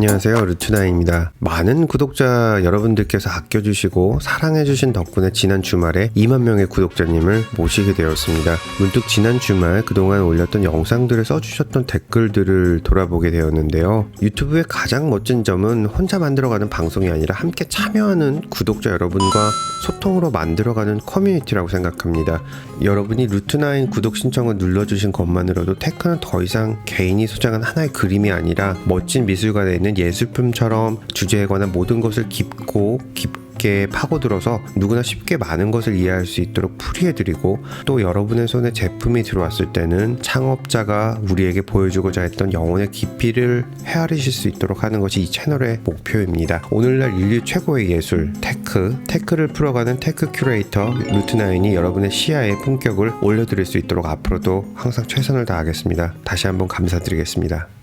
안녕하세요. 루트나입니다. 많은 구독자 여러분들께서 아껴주시고 사랑해주신 덕분에 지난 주말에 2만 명의 구독자님을 모시게 되었습니다. 문득 지난 주말 그동안 올렸던 영상들을 써주셨던 댓글들을 돌아보게 되었는데요. 유튜브의 가장 멋진 점은 혼자 만들어가는 방송이 아니라 함께 참여하는 구독자 여러분과 소통으로 만들어가는 커뮤니티라고 생각합니다. 여러분이 루트나인 구독 신청을 눌러주신 것만으로도 테크는 더 이상 개인이 소장한 하나의 그림이 아니라 멋진 미술관에 있는 예술품처럼 주제에 관한 모든 것을 깊고 깊게 파고들어서 누구나 쉽게 많은 것을 이해할 수 있도록 풀이해드리고 또 여러분의 손에 제품이 들어왔을 때는 창업자가 우리에게 보여주고자 했던 영혼의 깊이를 헤아리실 수 있도록 하는 것이 이 채널의 목표입니다. 오늘날 인류 최고의 예술 테크, 테크를 풀어가는 테크 큐레이터 루트나인이 여러분의 시야의 품격을 올려드릴 수 있도록 앞으로도 항상 최선을 다하겠습니다. 다시 한번 감사드리겠습니다.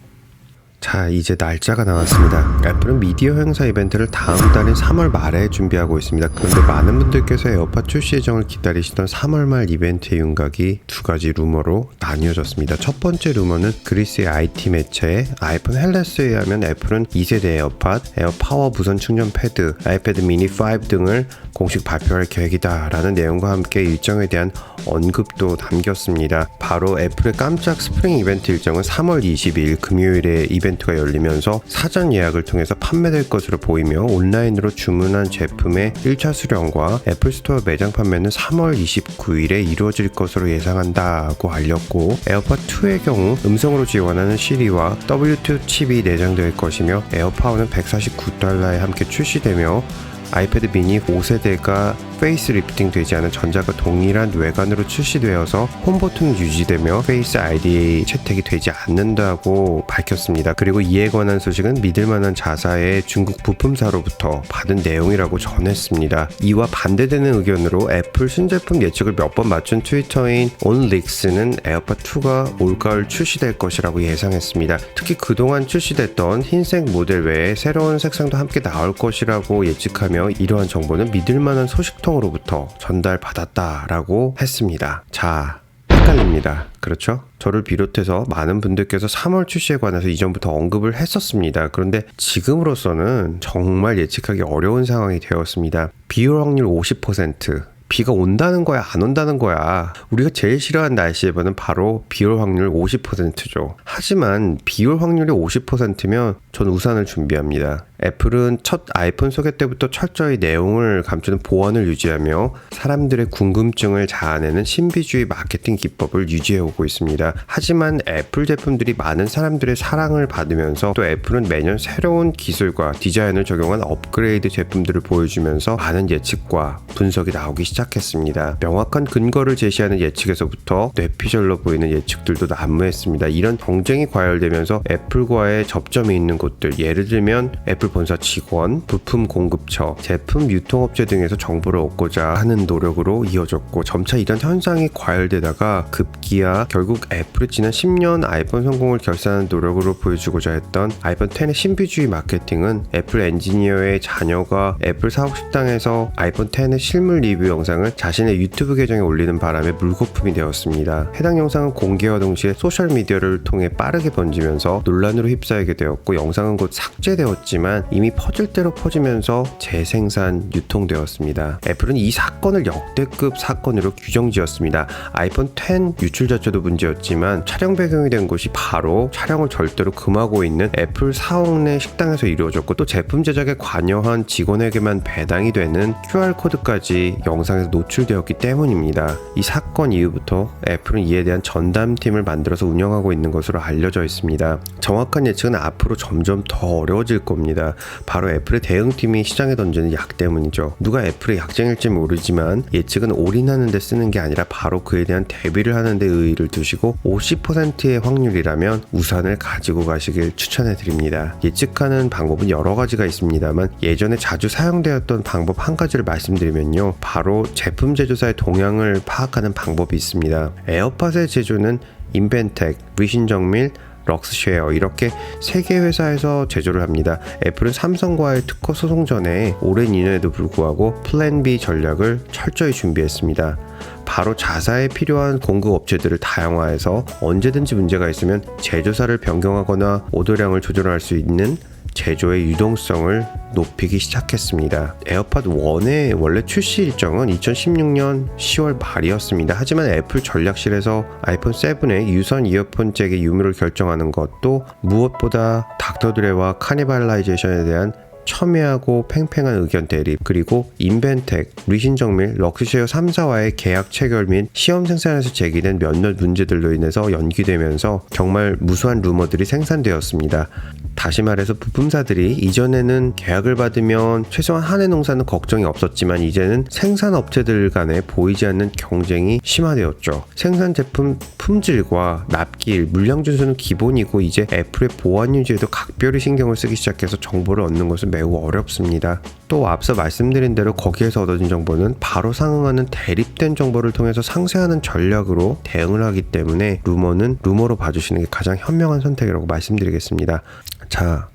자, 이제 날짜가 나왔습니다. 애플은 미디어 행사 이벤트를 다음 달인 3월 말에 준비하고 있습니다. 그런데 많은 분들께서 에어팟 출시 예정을 기다리시던 3월 말 이벤트의 윤곽이 두 가지 루머로 나뉘어졌습니다. 첫 번째 루머는 그리스의 IT 매체 아이폰 헬레스에 의하면 애플은 2세대 에어팟, 에어 파워 무선 충전 패드, 아이패드 미니 5 등을 공식 발표할 계획이다라는 내용과 함께 일정에 대한 언급도 담겼습니다. 바로 애플의 깜짝 스프링 이벤트 일정은 3월 22일 금요일에 이벤트 가 열리면서 사전 예약을 통해서 판매될 것으로 보이며 온라인으로 주문한 제품의 1차 수령과 애플 스토어 매장 판매는 3월 29일에 이루어질 것으로 예상한다고 알렸고 에어팟 2의 경우 음성으로 지원하는 시리와 W2 칩이 내장될 것이며 에어파워는 149달러에 함께 출시되며 아이패드 미니 5세대가 페이스 리프팅 되지 않은 전자가 동일한 외관으로 출시되어서 홈 버튼은 유지되며 페이스 ID 채택이 되지 않는다고 밝혔습니다. 그리고 이에 관한 소식은 믿을만한 자사의 중국 부품사로부터 받은 내용이라고 전했습니다. 이와 반대되는 의견으로 애플 신제품 예측을 몇 번 맞춘 트위터인 온릭스는 에어팟 2가 올가을 출시될 것이라고 예상했습니다. 특히 그동안 출시됐던 흰색 모델 외에 새로운 색상도 함께 나올 것이라고 예측하며 이러한 정보는 믿을만한 소식 통으로부터 전달받았다라고 했습니다. 자, 헷갈립니다. 그렇죠? 저를 비롯해서 많은 분들께서 3월 출시에 관해서 이전부터 언급을 했었습니다. 그런데 지금으로서는 정말 예측하기 어려운 상황이 되었습니다. 비율 확률 50%. 비가 온다는 거야, 안 온다는 거야. 우리가 제일 싫어하는 날씨에는 바로 비올 확률 50%죠. 하지만 비올 확률이 50%면 전 우산을 준비합니다. 애플은 첫 아이폰 소개 때부터 철저히 내용을 감추는 보안을 유지하며 사람들의 궁금증을 자아내는 신비주의 마케팅 기법을 유지해 오고 있습니다. 하지만 애플 제품들이 많은 사람들의 사랑을 받으면서 또 애플은 매년 새로운 기술과 디자인을 적용한 업그레이드 제품들을 보여주면서 많은 예측과 분석이 나오기 시작 했습니다. 명확한 근거를 제시하는 예측에서부터 뇌피셜로 보이는 예측들도 난무했습니다. 이런 경쟁이 과열되면서 애플과의 접점이 있는 곳들 예를 들면 애플 본사 직원, 부품 공급처, 제품 유통업체 등에서 정보를 얻고자 하는 노력으로 이어졌고 점차 이런 현상이 과열되다가 급기야 결국 애플이 지난 10년 아이폰 성공을 결산하는 노력으로 보여주고자 했던 아이폰 10의 신비주의 마케팅은 애플 엔지니어의 자녀가 애플 사옥 식당에서 아이폰 10의 실물 리뷰 영상 을 자신의 유튜브 계정에 올리는 바람에 물거품이 되었습니다. 해당 영상은 공개와 동시에 소셜 미디어를 통해 빠르게 번지면서 논란으로 휩싸이게 되었고 영상은 곧 삭제되었지만 이미 퍼질 대로 퍼지면서 재생산 유통되었습니다. 애플은 이 사건을 역대급 사건으로 규정지었습니다. 아이폰 10 유출 자체도 문제였지만 촬영 배경이 된 곳이 바로 촬영을 절대로 금하고 있는 애플 사옥 내 식당에서 이루어졌고 또 제품 제작에 관여한 직원에게만 배당이 되는 QR코드까지 영상 에서 노출되었기 때문입니다. 이 사건 이후부터 애플은 이에 대한 전담팀을 만들어서 운영하고 있는 것으로 알려져 있습니다. 정확한 예측은 앞으로 점점 더 어려워질 겁니다. 바로 애플의 대응팀이 시장에 던지는 약 때문이죠. 누가 애플의 약쟁일지 모르지만 예측은 올인하는 데 쓰는 게 아니라 바로 그에 대한 대비를 하는 데 의의를 두시고 50%의 확률이라면 우산을 가지고 가시길 추천해 드립니다. 예측하는 방법은 여러 가지가 있습니다만 예전에 자주 사용되었던 방법 한 가지를 말씀드리면요. 바로 제품 제조사의 동향을 파악하는 방법이 있습니다. 에어팟의 제조는 인벤텍, 위신정밀, 럭스쉐어 이렇게 세 개 회사에서 제조를 합니다. 애플은 삼성과의 특허 소송 전에 오랜 인연에도 불구하고 플랜 B 전략을 철저히 준비했습니다. 바로 자사에 필요한 공급 업체들을 다양화해서 언제든지 문제가 있으면 제조사를 변경하거나 오더량을 조절할 수 있는 제조의 유동성을 높이기 시작했습니다. 에어팟 1의 원래 출시 일정은 2016년 10월 말이었습니다. 하지만 애플 전략실에서 아이폰 7의 유선 이어폰 잭의 유무를 결정하는 것도 무엇보다 닥터 드레와 카니발라이제이션에 대한 첨예하고 팽팽한 의견 대립 그리고 인벤텍, 리신정밀, 럭스쉐어 3사와의 계약 체결 및 시험 생산에서 제기된 몇몇 문제들로 인해서 연기되면서 정말 무수한 루머들이 생산되었습니다. 다시 말해서 부품사들이 이전에는 계약을 받으면 최소한 한 해 농사는 걱정이 없었지만 이제는 생산 업체들 간에 보이지 않는 경쟁이 심화되었죠. 생산 제품 품질과 납기일, 물량 준수는 기본이고 이제 애플의 보안 유지에도 각별히 신경을 쓰기 시작해서 정보를 얻는 것은 매우 어렵습니다. 또 앞서 말씀드린 대로 거기에서 얻어진 정보는 바로 상응하는 대립된 정보를 통해서 상쇄하는 전략으로 대응을 하기 때문에 루머는 루머로 봐주시는 게 가장 현명한 선택이라고 말씀드리겠습니다. 자,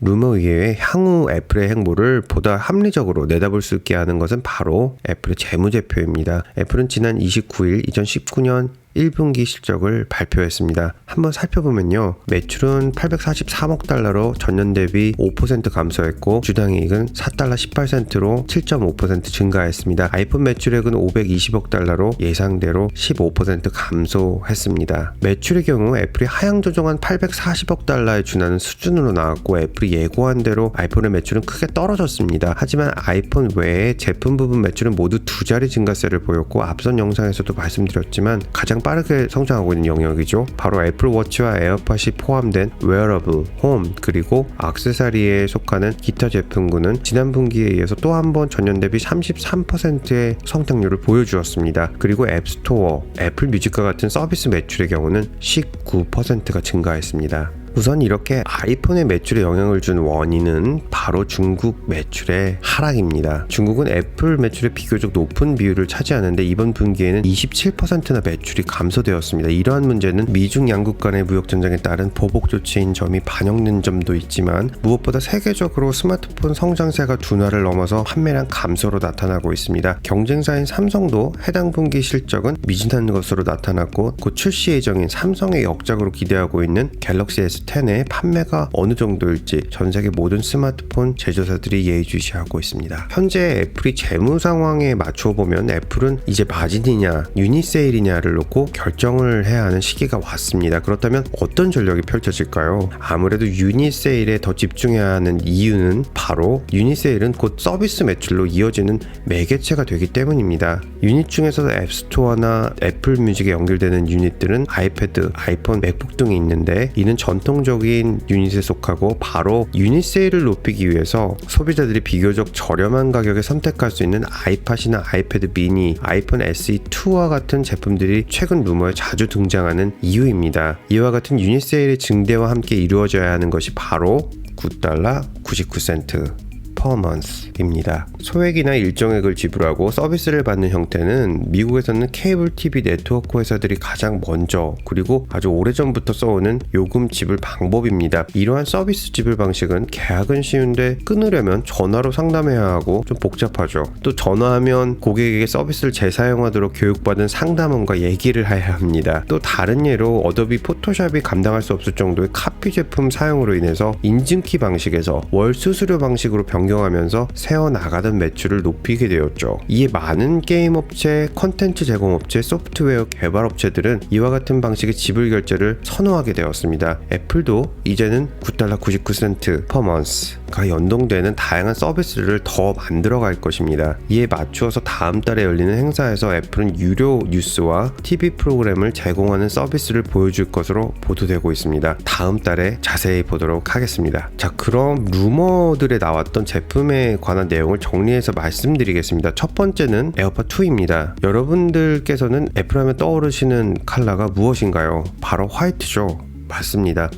루머 이외에 향후 애플의 행보를 보다 합리적으로 내다볼 수 있게 하는 것은 바로 애플의 재무제표입니다. 애플은 지난 29일 2019년 1분기 실적을 발표했습니다. 한번 살펴보면요. 매출은 843억 달러로 전년 대비 5% 감소했고 주당이익은 4달러 18센트로 7.5% 증가했습니다. 아이폰 매출액은 520억 달러로 예상대로 15% 감소했습니다. 매출의 경우 애플이 하향 조정한 840억 달러에 준하는 수준으로 나왔고 애플이 예고한 대로 아이폰의 매출은 크게 떨어졌습니다. 하지만 아이폰 외에 제품 부분 매출은 모두 두 자리 증가세를 보였고 앞선 영상에서도 말씀드렸지만 가장 빠르게 성장하고 있는 영역이죠. 바로 애플워치와 에어팟이 포함된 웨어러블, 홈, 그리고 악세사리에 속하는 기타 제품군은 지난 분기에 이어서 또 한 번 전년 대비 33%의 성장률을 보여주었습니다. 그리고 앱스토어, 애플 뮤직과 같은 서비스 매출의 경우는 19%가 증가했습니다. 우선 이렇게 아이폰의 매출에 영향을 준 원인은 바로 중국 매출의 하락입니다. 중국은 애플 매출의 비교적 높은 비율을 차지하는데 이번 분기에는 27%나 매출이 감소되었습니다. 이러한 문제는 미중 양국 간의 무역 전쟁에 따른 보복 조치인 점이 반영된 점도 있지만 무엇보다 세계적으로 스마트폰 성장세가 둔화를 넘어서 판매량 감소로 나타나고 있습니다. 경쟁사인 삼성도 해당 분기 실적은 미진한 것으로 나타났고 곧 출시 예정인 삼성의 역작으로 기대하고 있는 갤럭시 S 10의 판매가 어느 정도일지 전 세계 모든 스마트폰 제조사들이 예의주시하고 있습니다. 현재 애플이 재무 상황에 맞춰 보면 애플은 이제 마진이냐 유닛 세일이냐를 놓고 결정을 해야 하는 시기가 왔습니다. 그렇다면 어떤 전략이 펼쳐질까요? 아무래도 유닛 세일에 더 집중해야 하는 이유는 바로 유닛 세일은 곧 서비스 매출로 이어지는 매개체가 되기 때문입니다. 유닛 중에서도 앱스토어나 애플 뮤직에 연결되는 유닛들은 아이패드, 아이폰, 맥북 등이 있는데 이는 전통 적인 유닛에 속하고 바로 유닛 세일을 높이기 위해서 소비자들이 비교적 저렴한 가격에 선택할 수 있는 아이팟이나 아이패드 미니, 아이폰 SE2와 같은 제품들이 최근 루머에 자주 등장하는 이유입니다. 이와 같은 유닛 세일의 증대와 함께 이루어져야 하는 것이 바로 9달러 99센트 퍼먼스입니다. 소액이나 일정액을 지불하고 서비스를 받는 형태는 미국에서는 케이블 TV 네트워크 회사들이 가장 먼저 그리고 아주 오래전부터 써오는 요금 지불 방법입니다. 이러한 서비스 지불 방식은 계약은 쉬운데 끊으려면 전화로 상담해야 하고 좀 복잡하죠. 또 전화하면 고객에게 서비스를 재사용하도록 교육받은 상담원과 얘기를 해야 합니다. 또 다른 예로 어도비 포토샵이 감당할 수 없을 정도의 카피 제품 사용으로 인해서 인증키 방식에서 월 수수료 방식으로 변경 하면서 세워 나가던 매출을 높이게 되었죠. 이에 많은 게임 업체, 컨텐츠 제공 업체, 소프트웨어 개발 업체들은 이와 같은 방식의 지불 결제를 선호하게 되었습니다. 애플도 이제는 9달러 99센트 per month 가 연동되는 다양한 서비스를 더 만들어 갈 것입니다. 이에 맞추어서 다음 달에 열리는 행사에서 애플은 유료 뉴스와 TV 프로그램을 제공하는 서비스를 보여줄 것으로 보도되고 있습니다. 다음 달에 자세히 보도록 하겠습니다. 자, 그럼 루머들에 나왔던 제품에 관한 내용을 정리해서 말씀드리겠습니다. 첫 번째는 에어팟 2입니다. 여러분들께서는 애플하면 떠오르시는 컬러가 무엇인가요? 바로 화이트죠. 맞습니다.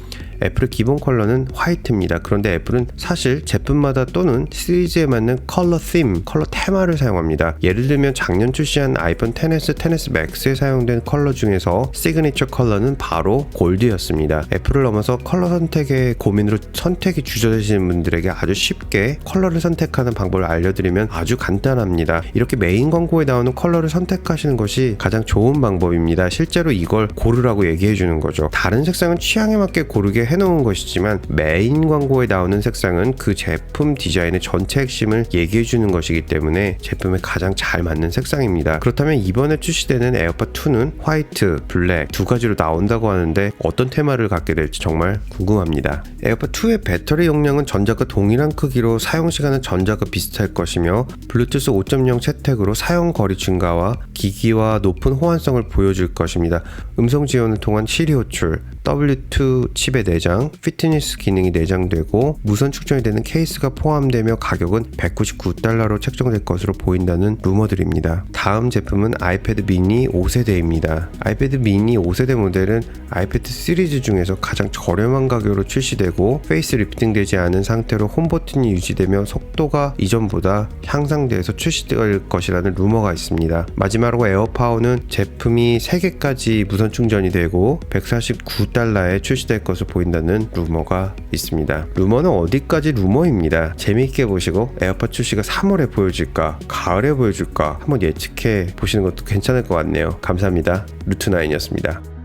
애플의 기본 컬러는 화이트입니다. 그런데 애플은 사실 제품마다 또는 시리즈에 맞는 컬러 팀, 컬러 테마를 사용합니다. 예를 들면 작년 출시한 아이폰 10s, 10s max에 사용된 컬러 중에서 시그니처 컬러는 바로 골드였습니다. 애플을 넘어서 컬러 선택의 고민으로 선택이 주저되시는 분들에게 아주 쉽게 컬러를 선택하는 방법을 알려드리면 아주 간단합니다. 이렇게 메인 광고에 나오는 컬러를 선택하시는 것이 가장 좋은 방법입니다. 실제로 이걸 고르라고 얘기해 주는 거죠. 다른 색상은 취향에 맞게 고르게 해놓은 것이지만 메인 광고에 나오는 색상은 그 제품 디자인의 전체 핵심을 얘기해주는 것이기 때문에 제품에 가장 잘 맞는 색상입니다. 그렇다면 이번에 출시되는 에어팟 2는 화이트, 블랙 두 가지로 나온다고 하는데 어떤 테마를 갖게 될지 정말 궁금합니다. 에어팟 2의 배터리 용량은 전작과 동일한 크기로 사용 시간은 전작과 비슷할 것이며 블루투스 5.0 채택으로 사용 거리 증가와 기기와 높은 호환성을 보여줄 것입니다. 음성 지원을 통한 시리 호출, W2 칩의 내장, 피트니스 기능이 내장되고 무선 충전이 되는 케이스가 포함되며 가격은 199달러로 책정될 것으로 보인다는 루머들입니다. 다음 제품은 아이패드 미니 5세대입니다. 아이패드 미니 5세대 모델은 아이패드 시리즈 중에서 가장 저렴한 가격으로 출시되고 페이스 리프팅되지 않은 상태로 홈 버튼이 유지되며 속도가 이전보다 향상돼서 출시될 것이라는 루머가 있습니다. 마지막으로 에어파워는 제품이 3개까지 무선 충전이 되고 149 달러에 출시될 것으로 보인다는 루머가 있습니다. 루머는 어디까지 루머입니다. 재미있게 보시고 에어팟 출시가 3월에 보여질까, 가을에 보여줄까 한번 예측해 보시는 것도 괜찮을 것 같네요. 감사합니다. 루트나인이었습니다.